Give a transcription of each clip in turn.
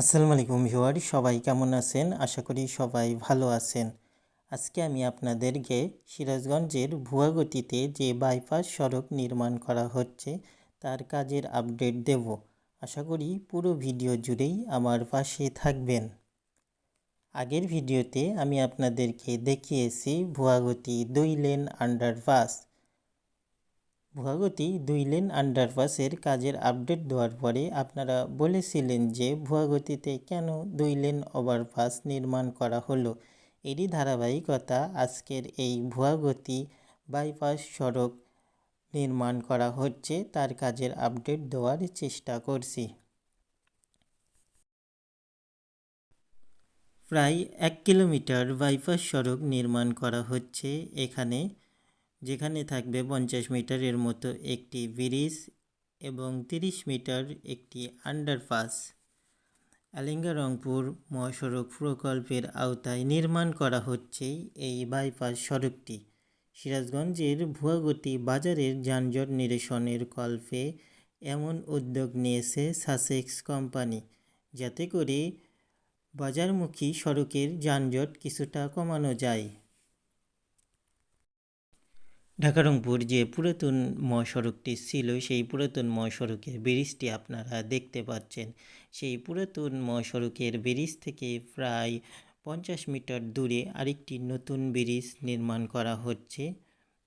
আসসালামু আলাইকুম ভিউয়ার সবাই কেমন আছেন? আশা করি সবাই ভালো আছেন। আজকে আমি আপনাদেরকে সিরাজগঞ্জের ভুয়াগতিতে যে বাইপাস সড়ক নির্মাণ করা হচ্ছে, তার কাজের আপডেট দেব। আশা করি পুরো ভিডিও জুড়েই আমার পাশে থাকবেন। আগের ভিডিওতে আমি আপনাদেরকে দেখিয়েছি ভুয়াগতি দুই লেন আন্ডারপাস ভুয়াগতি দুই লেন আন্ডারপাসের কাজের আপডেট দেওয়ার পরে আপনারা বলেছিলেন যে ভুয়াগতিতে কেন দুই লেন ওভারপাস নির্মাণ করা হলো। এরই ধারাবাহিকতা আজকের এই ভুয়াগতি বাইপাস সড়ক নির্মাণ করা হচ্ছে, তার কাজের আপডেট দেওয়ার চেষ্টা করছি। প্রায় এক কিলোমিটার বাইপাস সড়ক নির্মাণ করা হচ্ছে। এখানে যেখানে থাকবে পঞ্চাশ মিটারের মতো একটি ব্রিজ এবং তিরিশ মিটার একটি আন্ডারপাস। আলিঙ্গা রংপুর মহাসড়ক প্রকল্পের আওতায় নির্মাণ করা হচ্ছে এই বাইপাস সড়কটি। সিরাজগঞ্জের ভুয়াগতি বাজারের যানজট নিরসনের কল্পে এমন উদ্যোগ নিয়েছে সাসেক্স কোম্পানি। যাতে করে বাজারমুখী সড়কের যানজট কিছুটা কমানো যায়। ঢাকা রংপুর যে পুরাতন মহাসড়কটি ছিল, সেই পুরাতন মহাসড়কের ব্রিজটি আপনারা দেখতে পাচ্ছেন। সেই পুরাতন মহাসড়কের ব্রিজ থেকে প্রায় পঞ্চাশ মিটার দূরে আরেকটি নতুন ব্রিজ নির্মাণ করা হচ্ছে।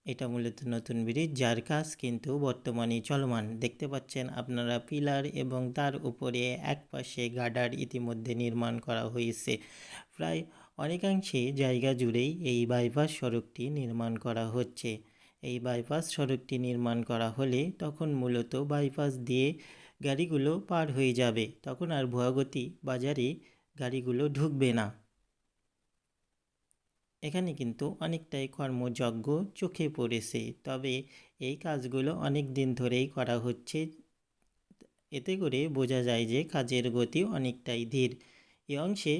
এটা মূলত নতুন ব্রিজ, যার কাজ কিন্তু বর্তমানে চলমান। দেখতে পাচ্ছেন আপনারা পিলার এবং তার উপরে এক পাশে গার্ডার ইতিমধ্যে নির্মাণ করা হয়েছে। প্রায় অনেকাংশে জায়গা জুড়েই এই বাইপাস সড়কটি নির্মাণ করা হচ্ছে। এই বাইপাস সড়কটি নির্মাণ করা হলে তখন মূলত বাইপাস দিয়ে গাড়িগুলো পার হয়ে যাবে। তখন আর ভুয়াগতি বাজারে গাড়িগুলো ঢুকবে না। এখানে কিন্তু অনেকটাই কর্মযজ্ঞ চোখে পড়েছে। তবে এই কাজগুলো অনেক দিন ধরেই করা হচ্ছে। এতে করে বোঝা যায় যে কাজের গতি অনেকটাই ধীর। এ অংশে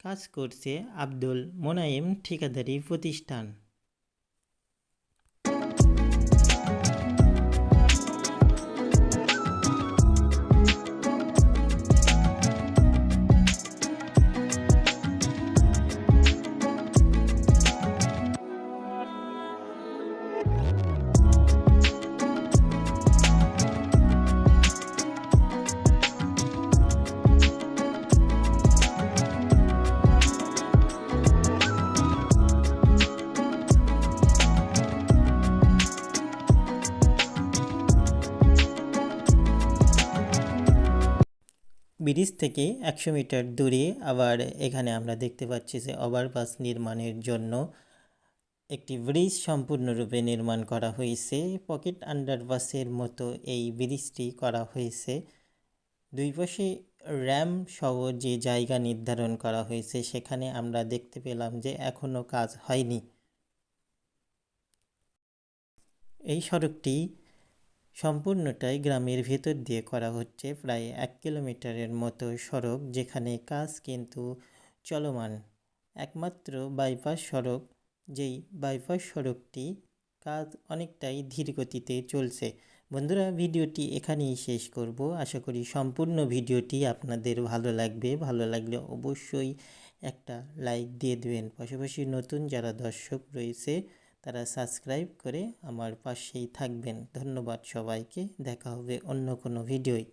কাজ করছে আব্দুল মোনায়েম ঠিকাদারি প্রতিষ্ঠান। ব্রিজ থেকে একশো মিটার দূরে আবার এখানে আমরা দেখতে পাচ্ছি যে ওভারপাস নির্মাণের জন্য একটি ব্রিজ সম্পূর্ণরূপে নির্মাণ করা হয়েছে। পকেট আন্ডারপাসের মতো এই ব্রিজটি করা হয়েছে। দুই পাশে র্যাম সহ যে জায়গা নির্ধারণ করা হয়েছে, সেখানে আমরা দেখতে পেলাম যে এখনও কাজ হয়নি। এই সড়কটি সম্পূর্ণটাই গ্রামের ভেতর দিয়ে করা হচ্ছে প্রায় এক কিলোমিটারের মতো সড়ক যেখানে কাজ কিন্তু চলমান। একমাত্র বাইপাস সড়ক, যেই বাইপাস সড়কটি কাজ অনেকটাই ধীর গতিতে চলছে। বন্ধুরা, ভিডিওটি এখানেই শেষ করব। আশা করি সম্পূর্ণ ভিডিওটি আপনাদের ভালো লাগবে। ভালো লাগলে অবশ্যই একটা লাইক দিয়ে দেবেন। পাশাপাশি নতুন যারা দর্শক রয়েছে তারা সাবস্ক্রাইব করে আমার পাশেই থাকবেন। ধন্যবাদ সবাইকে। দেখা হবে অন্য কোনো ভিডিওয়